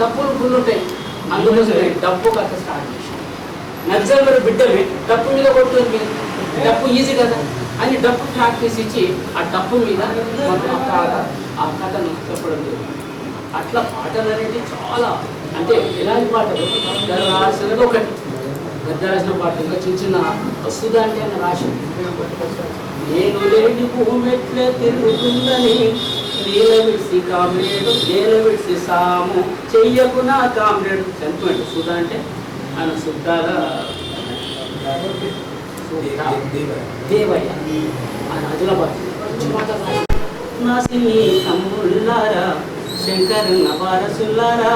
డప్పులు ఉంటాయి. అందుకోసమే డప్పు కథ స్టార్ట్ చేశాను మరి బిడ్డమే డప్పు మీద కొడుతుంది డప్పు ఈజీ కదా. అని డప్పు ప్రాక్టీస్ ఇచ్చి ఆ డప్పు మీద ఆ కథ కథను చెప్పడం జరిగింది. అట్లా పాటలు అనేది చాలా. అంటే ఎలాంటి పాటలు? గద్ద రాసినది ఒకటి. గద్ద రాసిన పాట ఇంకా చిన్న చిన్న వస్తుందా అంటే ఆయన రాసి నేను లేని భూమి ఎట్లే తిరుగుతుందని నీల విడిసి కామ్రేడు నేల సాము చెయ్యకు నా కామ్రేడు చనిపోయాడు సుధ అంటే ఆయన సుద్దాల దేవయ్య ఆయన ఆదిలాబాద్ మంచి నా సినీ తమ్ముళ్ళారా శంకరున్న వారసులారా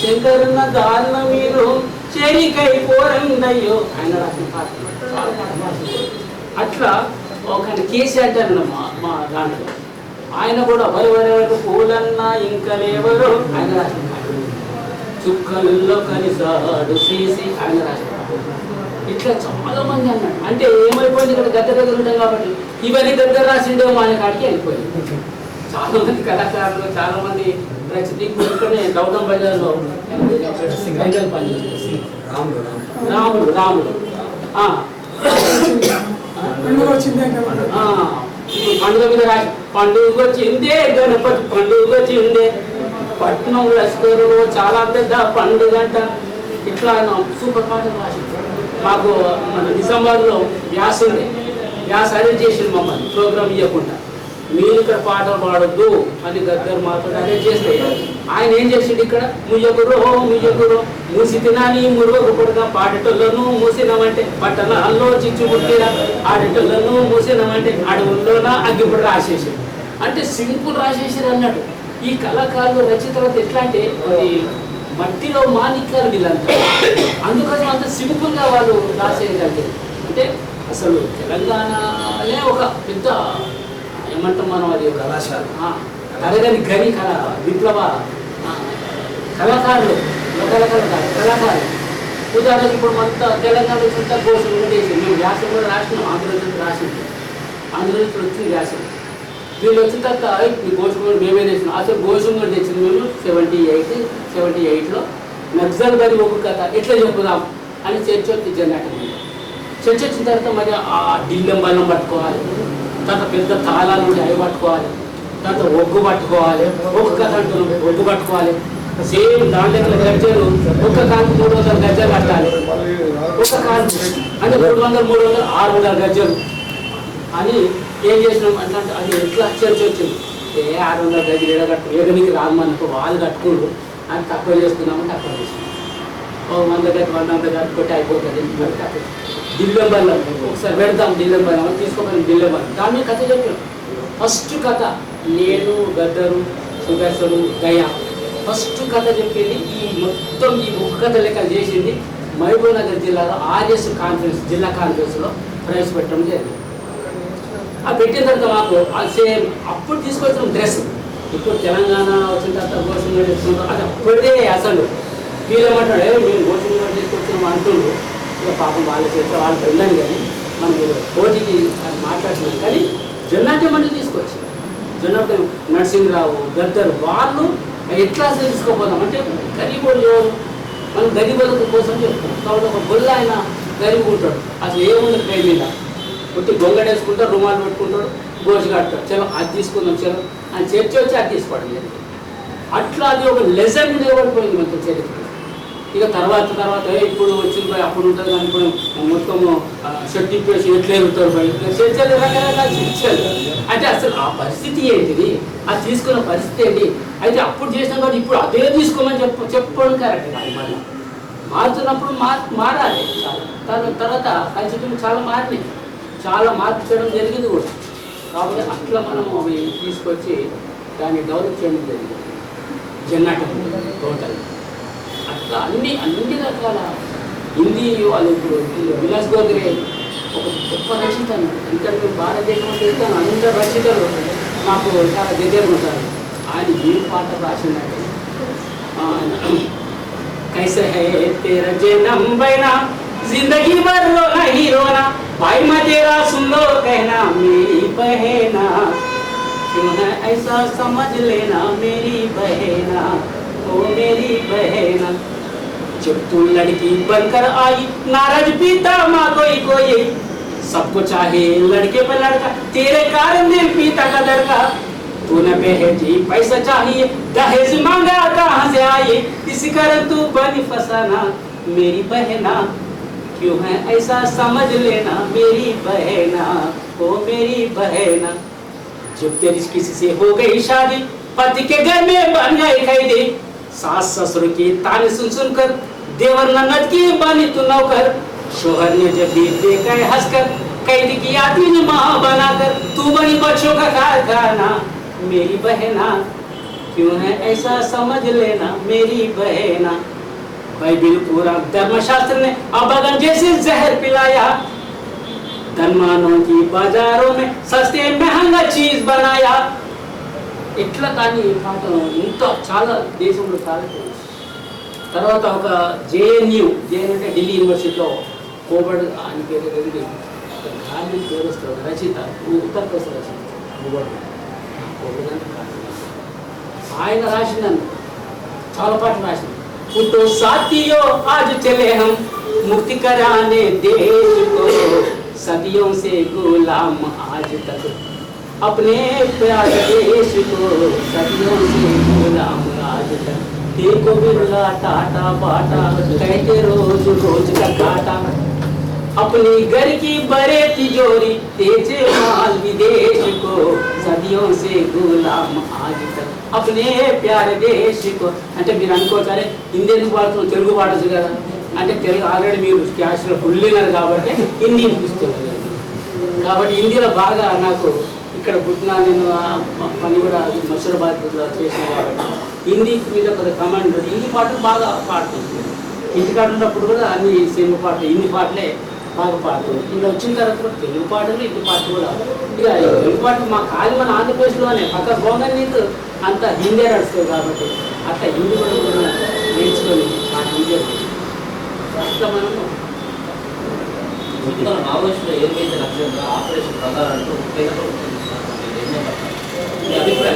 శంకరున్న దారుణ మీరు చెరికై పోరందయ్యో ఆయన రాసిన పాట అట్లా ఒక కేసీ అంటారు మా మా దాంట్లో ఆయన కూడా వరవరకు పూలన్నా ఇంకా లేవరు. ఆయన రాసిన చుక్కల్లో కలిసాడు శ్రీసి ఆయన రాసిన పాట ఇట్లా చాలా మంది అన్నాడు. అంటే ఏమైపోయింది ఇక్కడ? గద్ద దగ్గర ఉంటాం కాబట్టి. ఇవన్నీ దగ్గర రాసిండేమో ఆయన కాడికి వెళ్ళిపోయింది చాలా మంది కళాకారులు చాలా మంది రచయితలు ఇక్కడనే గౌతమ్ బజార్లో. రాముడు రాముడు. ఆ. పండుగ వచ్చింది పండుగ మీద రాసి పండుగ వచ్చిందే గణపతి పండుగ వచ్చిందే. పట్నం లస్కరులో చాలా పెద్ద పండుగ అంట. ఇట్లా సూపర్ పాట రాసి. మాకు మన డిసెంబర్లో వ్యాస్ ఉండే వ్యాస్ అరేంజ్ చేసింది మమ్మల్ని ప్రోగ్రామ్ ఇవ్వకుండా మీరు ఇక్కడ పాటలు పాడొద్దు అని గద్దరు మాతో చేస్తే ఆయన ఏం చేసిండు ఇక్కడ? ముయ్యగురో ముయ్యగురో మూసి తినాని మురుగకు కొడుక పాడేటోళ్ళను మూసినామంటే పట్టణాల్లో చిచ్చు పుట్టిన ఆడేటోళ్ళను మూసినమంటే అడవుల్లోన అగ్గిపుడు రాసేసి అంటే సింపుల్ రాసేసారు అన్నాడు. ఈ కళాకారులు రచయితలతో ఎట్లా అంటే మట్టిలో మాణిక్యాలు వీళ్ళంతా. అందుకోసం అంత సింపుల్గా వాళ్ళు రాసేయగలిగారు అంటే అసలు తెలంగాణనే ఒక పెద్ద ఏమంటాం మనం అది ఒక కళాశాల. ఆ, తరగని గని కళ విప్లవ ఆ, కళాకారులు రకరకాల కళాకారులు ఉదాహరణకి ఇప్పుడు మొత్తం తెలంగాణ చుట్టూ కోసం కూడా చేసి మేము వ్యాసం కూడా రాసినాం ఆంధ్రజ్యోతి రాసింది. ఆంధ్రజ్యోతి వచ్చింది వ్యాసం. వీళ్ళు వచ్చిన తర్వాత మీ గోషం కూడా మేమే తెచ్చినాం. అసలు గోషం కూడా తెచ్చింది మేము సెవెంటీ ఎయిట్ సెవెంటీ ఎయిట్లో నక్సల్ గారి ఒక కథ ఎట్లా చెప్పుదాం అని చర్చ వచ్చింది జనాటం చర్చ వచ్చిన తర్వాత మరి ఆ ఢిల్లం బలం పట్టుకోవాలి. తర్వాత పెద్ద తాళాలు ఉండి అవి పట్టుకోవాలి తర్వాత ఒగ్గు పట్టుకోవాలి. ఒక్క కథ ఒగ్గు పట్టుకోవాలి. సేమ్ దాంట్లో గజ్జలు ఒక్క కాలు మూడు వందల గజ్జలు కట్టాలి. ఒక్క కాలు అంటే మూడు వందలు మూడు వందలు ఆరు వందల గజ్జలు. అని ఏం చేసినాం? అంటే అది ఎట్లా చర్చ వచ్చింది? ఏ ఆరు వందల గజ్జలు ఎడగట్టు ఏడనికి రామనుకో వాళ్ళు కట్టుకుంటూ అని తక్కువ చేసుకున్నామని తక్కువ చేసుకున్నాం ఓ వంద గట్టి వంద వంద కొట్టి అయిపోతుంది. దిల్లెంబర్లో ఒకసారి పెడతాం దిల్లెంబర్ తీసుకోమని దిల్లెంబర్ దాని మీద కథ చెప్పాను. ఫస్ట్ కథ నేను గద్దరు సుదర్శను దయ ఫస్ట్ కథ చెప్పింది ఈ మొత్తం ఈ ముఖ కథ లెక్క చేసింది మహబూబ్ నగర్ జిల్లాలో ఆర్ఎస్ కాన్ఫరెన్స్ జిల్లా కాన్ఫరెన్స్లో ప్రవేశపెట్టడం జరిగింది. ఆ పెట్టిన తర్వాత మాకు సేమ్ అప్పుడు తీసుకొచ్చిన డ్రెస్. ఇప్పుడు తెలంగాణ వచ్చిన తర్వాత అది అప్పుడే అసలు ఫీల్ ఏమంటాడు మేము మేము గోషం తీసుకొచ్చినాం అంటుండ్రు ఇక పాపం వాళ్ళ చేస్తే వాళ్ళకి వెళ్ళాను కానీ మనం పోటీకి అది మాట్లాడుతున్నాం కానీ జొన్నాటే మంది తీసుకొచ్చి జొన్నాటే నరసింహరావు గద్దరు వాళ్ళు ఎట్లా అసలు తీసుకోపోదాం అంటే గరీబోళ్ళు ఎవరు? మనం గరీబుల కోసం చెప్తాం కాబట్టి ఒక గొల్ల ఆయన గరీబ్ ఉంటాడు. అసలు ఏముంది కై మీద? కొట్టి గొంగడేసుకుంటాడు రుమాలు పెట్టుకుంటాడు గోసి కడతాడు. చలో అది తీసుకుందాం చలో అని చర్చి వచ్చి అది తీసుకోవడం జరిగింది. అట్లా అది ఒక లెసన్ పోయింది మొత్తం చరిత్ర ఇక తర్వాత తర్వాత ఇప్పుడు వచ్చింది పోయి అప్పుడు ఉంటుంది కానీ ఇప్పుడు మొత్తం షర్ట్ ఇప్పేసి ఎట్లా ఎగురుతారు చర్చలు రకరకాల చర్చలు. అంటే అసలు ఆ పరిస్థితి ఏంటిది? అది తీసుకున్న పరిస్థితి ఏంటి? అయితే అప్పుడు చేసిన కాబట్టి ఇప్పుడు అదే తీసుకోమని చెప్ప చెప్పడం కరెక్ట్ కాదు మళ్ళీ. మారుతున్నప్పుడు మార్ మారాలి. చాలా తర్వాత తర్వాత పరిస్థితులు చాలా మారినాయి. చాలా మార్పు చేయడం జరిగింది కూడా. కాబట్టి అట్లా మనం అవి తీసుకొచ్చి దాన్ని డెవలప్ చేయడం జరిగింది. జన్నాటం టోటల్గా అట్లా అన్ని అన్ని రకాల హిందీ వాళ్ళు ఇప్పుడు విలాస్ గోద్రే ఒక గొప్ప రచయిత అన్నాడు ఇంకా మేము భారతదేశంలో చేస్తాను అందరు రచయితలు మాకు చాలా దగ్గర ఉంటారు ఆయన ఏ పాట రాసిందంటే ఆయన कैसे है तेरा जन्म बना जिंदगी भर रोना ही रोना भाई मैं तेरा सुन लो कहना मेरी बहना क्यों है ऐसा समझ लेना मेरी बहना ओ मेरी बहना। जब तू लड़की बनकर आई, नाराज़ पीता माँ कोई कोई। सबको चाहे लड़के पर लड़का, तेरे कारण दिल पीता का लड़का। तूने बेहजी पैसा चाहिए, दहेज मांगा कहाँ से आई इस कारण तू बनी फसाना, मेरी बहना। क्यों है ऐसा समझ लेना, मेरी बहना, ओ मेरी बहना। जब तेरी किसी से हो गई शादी, पति के घर में बन गए कैदी सास ससुर की ताने सुन सुनकर देवर ननद की बनी तू नौकर। शोहर ने जब देखा है हंसकर, कैदी की आदमी ने माँ बनाकर, तू बनी बच्चों का कारखाना, मेरी बहना, क्यों है ऐसा समझ लेना, मेरी बहना? बाइबिल पूरा धर्मशास्त्र ने अबगन जैसे जहर पिलाया। धनमानों की बाजारों में सस्ते महँगा चीज़ बनाया। ఇట్లా కానీ ఈ పాట ఇంత చాలా దేశంలో చాలా famous. తర్వాత ఒక జేఎన్యు జేఎన్ అంటే ఢిల్లీ యూనివర్సిటీలో కోబడ్ అని పేరు వెళ్ళి గాంధీ పేరు వస్తుంది రచయిత ఉత్తరప్రదేశ్ రచయిత కోబడ్ కోబడ్ అంటే కాదు. ఆయన రాసిందని చాలా పాటలు రాసింది तो साथियों आज चले हम मुक्ति कराने देश को सदियों से गुलाम आज तक अपने प्यारे देश को सदियों से गुलाम आज तक देखो बिरला टाटा बाटा कहते रोज रोज का काटा अपनी घर की बड़े तिजोरी तेजे माल विदेश को सदियों से गुलाम आज तक अपने प्यारे देश को అంటే మీరు అనుకోవచ్చారే హిందీ ఎందుకు పాడుతున్నారు తెలుగు పాడచ్చు కదా అంటే తెలుగు ఆల్రెడీ మీరు క్యాష్లో ఫుల్ విన్నారు కాబట్టి హిందీ వినిపిస్తున్నారు కాబట్టి హిందీలో బాగా నాకు ఇక్కడ పుట్టిన నేను పని కూడా మసూరాబాద్ చేసిన కాబట్టి హిందీ మీద కొంత కమాండ్ హిందీ పాటలు బాగా పాడుతుంది ఇంటికాడ ఉన్నప్పుడు కూడా అన్ని సినిమా పాటలు హిందీ పాటలే బాగా పాడుతుంది ఇంకా వచ్చిన తర్వాత కూడా తెలుగు పాటలు ఇంటి పాటలు కూడా ఇక తెలుగు పాటలు మా కాలి మన ఆంధ్రప్రదేశ్లోనే పక్క పోగానే నీకు అంత హిందీ నడుస్తుంది కాబట్టి అట్లా హిందీ కూడా నేర్చుకొని ఆ హిందీ అట్లా మనము ఉత్తర మావోయిస్టుల ఏదైతే లక్ష్యంగా ఆపరేషన్ ప్రధానంటూ ముప్పై మీ అభిప్రాయం